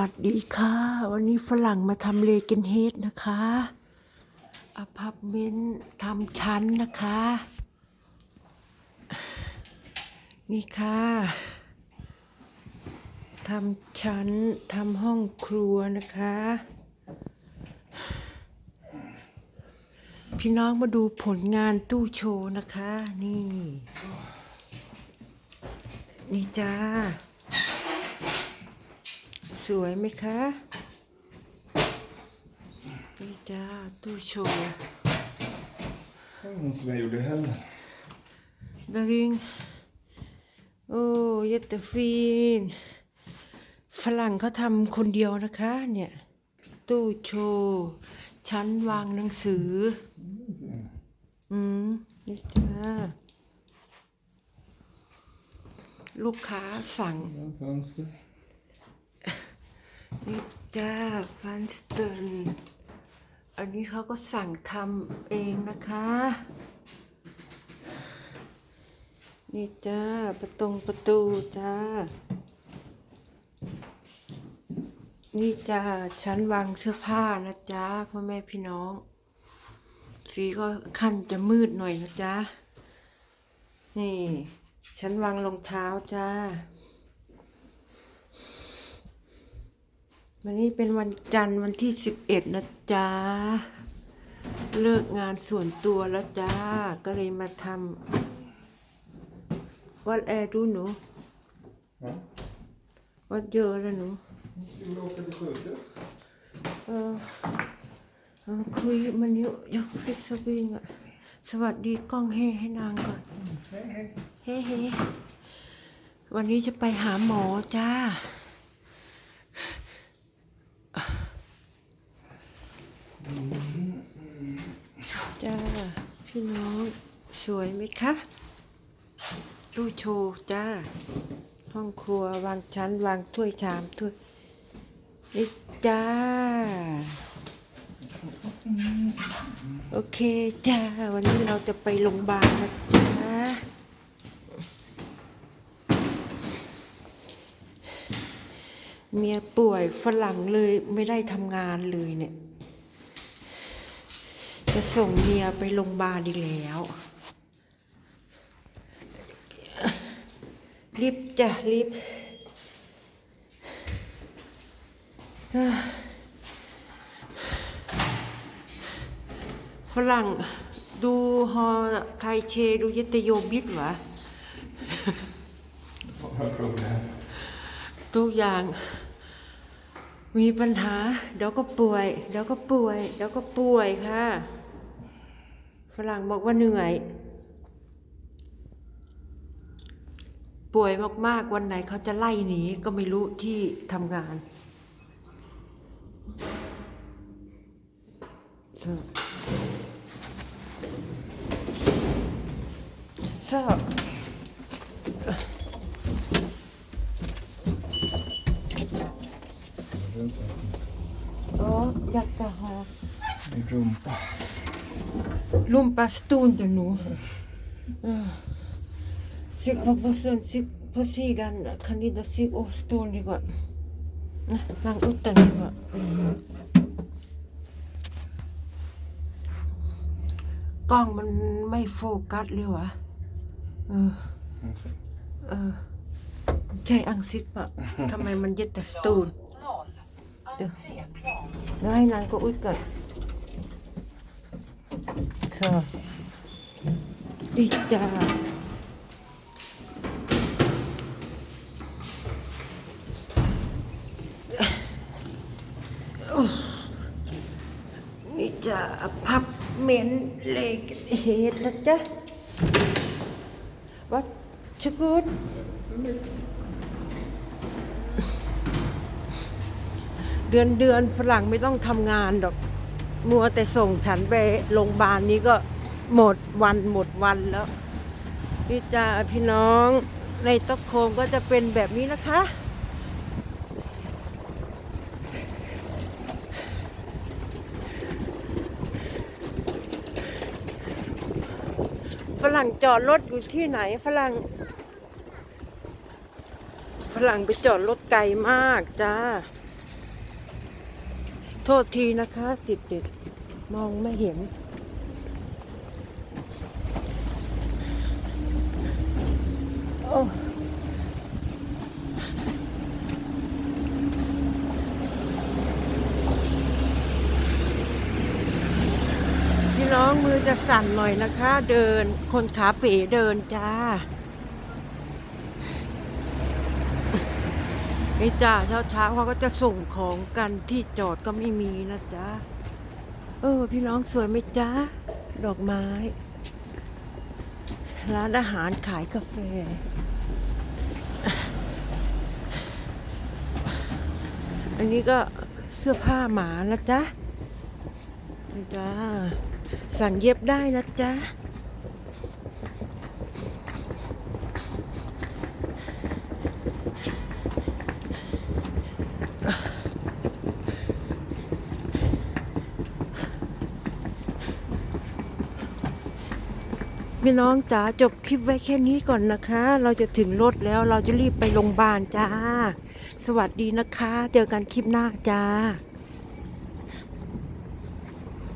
วัสดีค่ะ วันนี้ฝรั่งมาทำเลเกนเฮดนะคะอพาร์ตเมนต์ทำชั้นนะคะ นี่ค่ะทำชั้นทำห้องครัวนะคะ พี่น้องมาดูผลงานตู้โชว์นะคะ นี่ นี่จ้า สวยไหมคะนี่จ้าตู้โชว์ Det var någon som jag gjorde heller. ดาริงโอ้เยตฟีนฝรั่งเขาทำคนเดียวนะคะ เนี่ย ตู้โชว์ชั้นวางหนังสือ อืมนี่จ้าลูกค้าสั่ง Ja, fönster. นี่จ้าฟันสเตนอันนี้เขาก็สั่งทำเองนะคะ นี่จ้า ประตงประตูจ้า นี่จ้าชั้นวางเสื้อผ้านะจ้าพ่อแม่พี่น้อง สีก็ขั้นจะมืดหน่อยนะจ้านี่ ชั้นวางรองเท้าจ้า วันนี้เป็นวันจันทร์วันที่สิบเอ็ดนะจ๊ะ เลิกงานส่วนตัวแล้วจ้า ก็เลยมาทำวัดแอร์ดูหนู Ja. วัดเยอะแล้วหนู Ska vi åka till sjukhus? เออเออคุยมันอยู่อยากฟิกสวิงอะสวัสดีกล้องเฮให้นางก่อน Hej, hej. เฮ้เฮ้วันนี้จะไปหาหมอจ้า จ้า พี่น้อง สวยไหมคะตู้โชว์จ้า ห้องครัววางชั้นวางถ้วยชามถ้วยนี่จ้า โอเคจ้า วันนี้เราจะไปโรงพยาบาลนะจ้าเมียป่วยฝรั่งเลยไม่ได้ทำงานเลยเนี่ย จะส่งเมียไปโรงพยาบาลดีกแล้ว รีบจ้ะรีบเอ้อฝรั่งดูฮอไทยเชดูยตโยบิดวะ Bara problem. ทุกอย่าง มีปัญหา เดี๋ยวก็ป่วย เดี๋ยวก็ป่วย เดี๋ยวก็ป่วยค่ะ ฝรั่งบอกว่าเหนื่อย ป่วยมากๆวันไหนเขาจะไล่หนีก็ไม่รู้ที่ทำงาน so so Den satt inte. อ๋ออยากจะหา Min rumpa. ลุ่มปลา สตูนจะหนูเออซิกพอพเซนซิกพอซีดันคันนี้ดซิกโอสตูนดีกว่านะนางอุตตันดีกว่าอืมกล้องมันไม่โฟกัสเลยวะเออ เออ ใช่อังซิกปะทำไมมันยึดแต่สตูนเดี๋ยวแล้วให้นางก็อุดก่อ น So. ดีจ้านี่จะพับเมนเล็กเฮดแล้วจ้ะวัดชกุดเดือนเดือนฝรั่งไม่ต้องทำงานดอก มัวแต่ส่งฉันไปโรงพยาบาลนี้ก็หมดวันหมดวันแล้วพี่จ่าพี่น้องในตอกโคมก็จะเป็นแบบนี้นะคะ ฝรั่งจอดรถอยู่ที่ไหนฝรั่ง ฝรั่งไปจอดรถไกลมากจ้า โทษทีนะคะติดติดมองไม่เห็น โอ้พี่น้องมือจะสั่นหน่อยนะคะ เดินคนขาเป๋เดินจ้า นี่จ้าเช้าเช้าเขาก็จะส่งของกันที่จอดก็ไม่มีนะจ๊ะเออ พี่น้องสวยไหมจ๊ะ ดอกไม้ ร้านอาหารขายกาแฟ อันนี้ก็เสื้อผ้าหมานะจ๊ะนี่จ้าสั่งเย็บได้นะจ๊ะ พี่น้องจ๋าจบคลิปไว้แค่นี้ก่อนนะคะ เราจะถึงรถแล้วเราจะรีบไปโรงพยาบาลจ้า สวัสดีนะคะ เจอกันคลิปหน้าจ้า